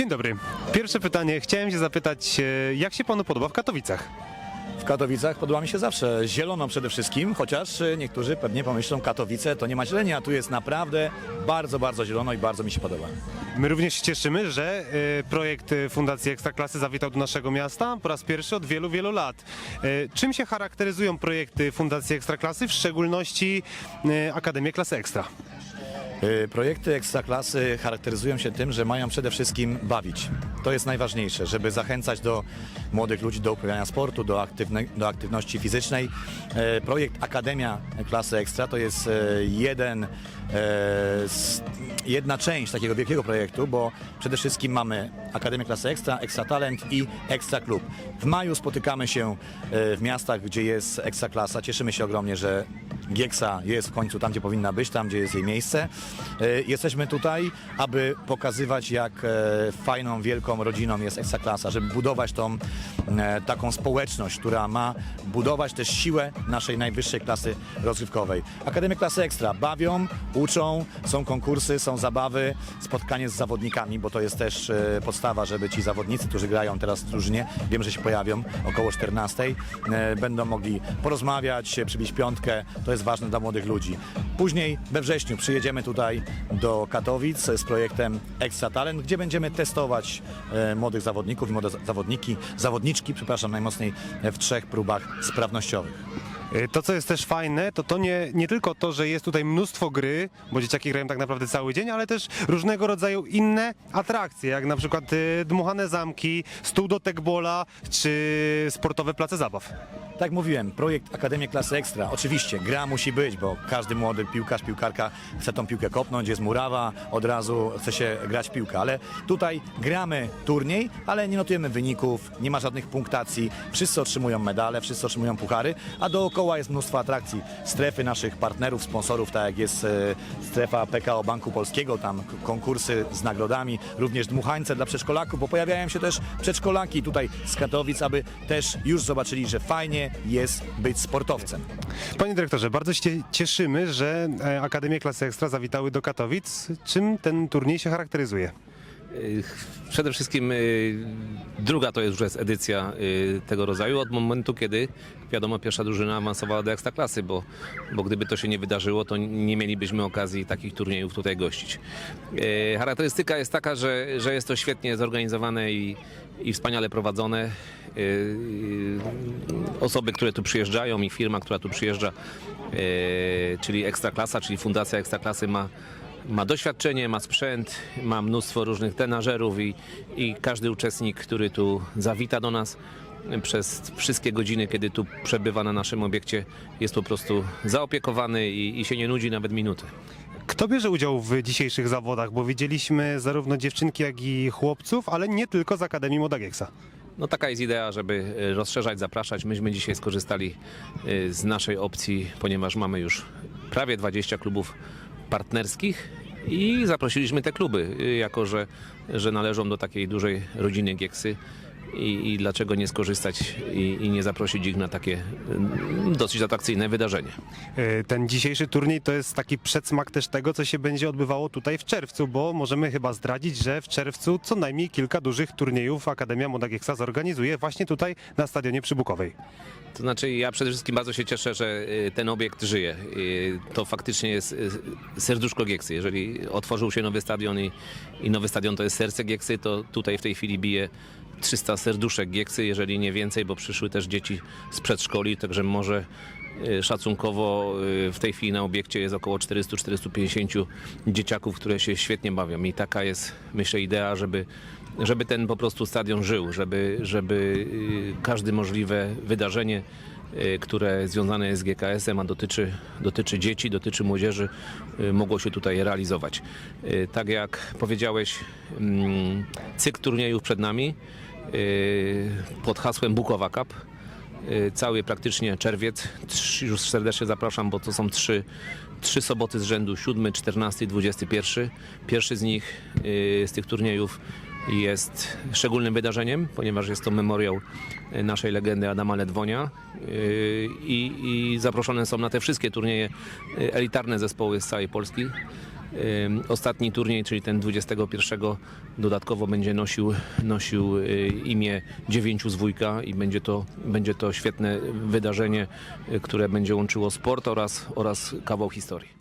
Dzień dobry. Pierwsze pytanie. Chciałem się zapytać, e, jak się panu podoba w Katowicach? W Katowicach podoba mi się zawsze zielono przede wszystkim, chociaż y, niektórzy pewnie pomyślą Katowice to nie ma zieleni, a tu jest naprawdę bardzo, bardzo zielono i bardzo mi się podoba. My również się cieszymy, że e, projekt e, Fundacji Ekstraklasy zawitał do naszego miasta po raz pierwszy od wielu, wielu lat. E, Czym się charakteryzują projekty Fundacji Ekstraklasy, w szczególności e, Akademię Klasy Ekstra? Y, Projekty Ekstraklasy charakteryzują się tym, że mają przede wszystkim bawić. To jest najważniejsze, żeby zachęcać do młodych ludzi do uprawiania sportu, do, aktywne, do aktywności fizycznej. E, Projekt Akademia Klasy Ekstra to jest e, jeden, jedna część takiego wielkiego projektu, bo przede wszystkim mamy Akademię Klasy Ekstra, Ekstra Talent i Ekstra Klub. W maju spotykamy się e, w miastach, gdzie jest Ekstra Klasa. Cieszymy się ogromnie, że Gieksa jest w końcu tam, gdzie powinna być, tam, gdzie jest jej miejsce. E, Jesteśmy tutaj, aby pokazywać, jak e, fajną, wielką rodziną jest Ekstraklasa, żeby budować tą taką społeczność, która ma budować też siłę naszej najwyższej klasy rozrywkowej. Akademie Klasy Ekstra bawią, uczą, są konkursy, są zabawy, spotkanie z zawodnikami, bo to jest też e, podstawa, żeby ci zawodnicy, którzy grają teraz w drużynie, wiem, że się pojawią około 14, e, będą mogli porozmawiać, przybić piątkę, to jest ważne dla młodych ludzi. Później we wrześniu przyjedziemy tutaj do Katowic z projektem Extra Talent, gdzie będziemy testować e, młodych zawodników i młode za- zawodniki, zawodniczki, przepraszam, najmocniej w trzech próbach sprawnościowych. E, To, co jest też fajne, to to nie, nie tylko to, że jest tutaj mnóstwo gry, bo dzieciaki grają tak naprawdę cały dzień, ale też różnego rodzaju inne atrakcje, jak na przykład e, dmuchane zamki, stół do tekbola, czy sportowe place zabaw. Tak mówiłem, projekt Akademia Klasy Ekstra. Oczywiście gra musi być, bo każdy młody piłkarz, piłkarka chce tą piłkę kopnąć, jest murawa, od razu chce się grać w piłkę. Ale tutaj gramy turniej, ale nie notujemy wyników, nie ma żadnych punktacji. Wszyscy otrzymują medale, wszyscy otrzymują puchary, a dookoła jest mnóstwo atrakcji. Strefy naszych partnerów, sponsorów, tak jak jest e, strefa PKO Banku Polskiego, tam konkursy z nagrodami, również dmuchańce dla przedszkolaków, bo pojawiają się też przedszkolaki tutaj z Katowic, aby też już zobaczyli, że fajnie jest być sportowcem. Panie dyrektorze, bardzo się cieszymy, że e, Akademie Klasy Ekstra zawitały do Katowic. Czym ten turniej się charakteryzuje? Y, Przede wszystkim y, druga to już jest edycja y, tego rodzaju od momentu, kiedy wiadomo pierwsza drużyna awansowała do ekstraklasy, bo, bo gdyby to się nie wydarzyło, to nie mielibyśmy okazji takich turniejów tutaj gościć. Charakterystyka jest taka, że, że jest to świetnie zorganizowane i, i wspaniale prowadzone. Osoby, które tu przyjeżdżają i firma, która tu przyjeżdża, czyli Ekstraklasa, czyli Fundacja Ekstraklasy ma ma doświadczenie, ma sprzęt, ma mnóstwo różnych trenażerów i, i każdy uczestnik, który tu zawita do nas przez wszystkie godziny, kiedy tu przebywa na naszym obiekcie, jest po prostu zaopiekowany i, i się nie nudzi nawet minuty. Kto bierze udział w dzisiejszych zawodach? Bo widzieliśmy zarówno dziewczynki, jak i chłopców, ale nie tylko z Akademii Modagieksa. No taka jest idea, żeby e, rozszerzać, zapraszać. Myśmy dzisiaj skorzystali e, z naszej opcji, ponieważ mamy już prawie 20 klubów partnerskich i zaprosiliśmy te kluby, e, jako że, że należą do takiej dużej rodziny Gieksy. I, I dlaczego nie skorzystać i, i nie zaprosić ich na takie mm, dosyć atrakcyjne wydarzenie? E, Ten dzisiejszy turniej to jest taki przedsmak też tego, co się będzie odbywało tutaj w czerwcu, bo możemy chyba zdradzić, że w czerwcu co najmniej kilka dużych turniejów Akademia Modagieksa zorganizuje właśnie tutaj na Stadionie Przybukowej. To znaczy, ja przede wszystkim bardzo się cieszę, że y, ten obiekt żyje. Y, To faktycznie jest y, serduszko Gieksy. Jeżeli otworzył się nowy stadion i, i nowy stadion to jest serce Gieksy, to tutaj w tej chwili bije 300 serduszek Gieksy, jeżeli nie więcej, bo przyszły też dzieci z przedszkoli, także może y, szacunkowo y, w tej chwili na obiekcie jest około 400-450 dzieciaków, które się świetnie bawią. I taka jest, myślę, idea, żeby żeby ten po prostu stadion żył, żeby, żeby y, każde możliwe wydarzenie, które związane jest z GKS-em, a dotyczy, dotyczy dzieci, dotyczy młodzieży, mogło się tutaj realizować. Tak jak powiedziałeś, mm, cykl turniejów przed nami pod hasłem Bukowa Cup. Y, Cały praktycznie czerwiec. Już serdecznie zapraszam, bo to są trzy, trzy soboty z rzędu, 7, 14 i 21. Pierwszy z nich y, z tych turniejów jest szczególnym wydarzeniem, ponieważ jest to memoriał y, naszej legendy Adama Ledwonia y, i, i zaproszone są na te wszystkie turnieje y, elitarne zespoły z całej Polski. Ostatni turniej, czyli ten 21 dodatkowo będzie nosił, nosił y, imię dziewięciu z wujka i będzie to, będzie to świetne wydarzenie, y, które będzie łączyło sport oraz, oraz kawał historii.